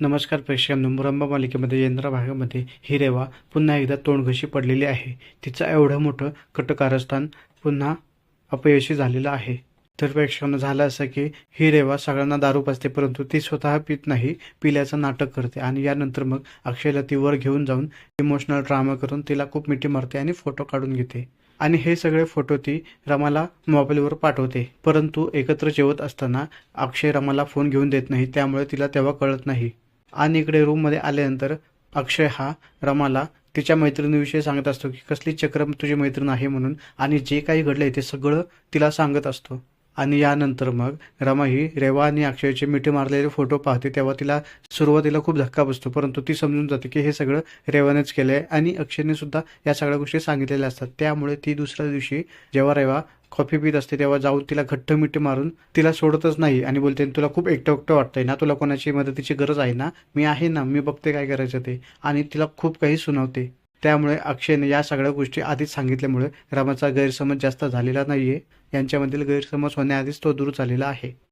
नमस्कार प्रेक्षकांनो मुरंबा मालिकेमध्ये यंद्रा भागामध्ये ही रेवा पुन्हा एकदा तोंडघशी पडलेली आहे. तिचं एवढं मोठं कटकारस्थान पुन्हा अपयशी झालेलं आहे. तर प्रेक्षकांना झालं असं की ही रेवा सगळ्यांना दारू पाजते परंतु ती स्वतः पित नाही पिल्याचं नाटक करते आणि यानंतर मग अक्षयला ती वर घेऊन जाऊन इमोशनल ड्रामा करून तिला खूप मिठी मारते आणि फोटो काढून घेते. आणि हे सगळे फोटो ती रमाला मोबाईलवर पाठवते. परंतु एकत्र जेवत असताना अक्षय रमाला फोन घेऊन देत नाही त्यामुळे तिला तेव्हा कळत नाही. आणि इकडे रूममध्ये आल्यानंतर अक्षय हा रमाला तिच्या मैत्रिणीविषयी सांगत असतो की कसली चक्र तुझी मैत्रीण आहे म्हणून आणि जे काही घडलंय ते सगळं तिला सांगत असतो. आणि यानंतर मग रमा ही रेवा आणि अक्षयचे मिठी मारलेले फोटो पाहते. तेव्हा तिला सुरुवातीला खूप धक्का बसतो. परंतु ती समजून जाते की हे सगळं रेवानेच केलंय आणि अक्षयने सुद्धा या सगळ्या गोष्टी सांगितलेल्या असतात. त्यामुळे ती दुसऱ्या दिवशी जेव्हा रेवा कॉफी पित असते तेव्हा जाऊन तिला घट्ट मिठी मारून तिला सोडतच नाही आणि बोलते तुला खूप एकटं एकटं वाटतंय ना तुला कोणाची मदतीची गरज आहे ना? मी आहे ना मी बघते काय करायचं ते. आणि तिला खूप काही सुनावते. त्यामुळे अक्षयने या सगळ्या गोष्टी आधीच सांगितल्यामुळे रामाचा गैरसमज जास्त झालेला नाहीये. यांच्यामधील गैरसमज होण्याआधीच तो दूर झालेला आहे.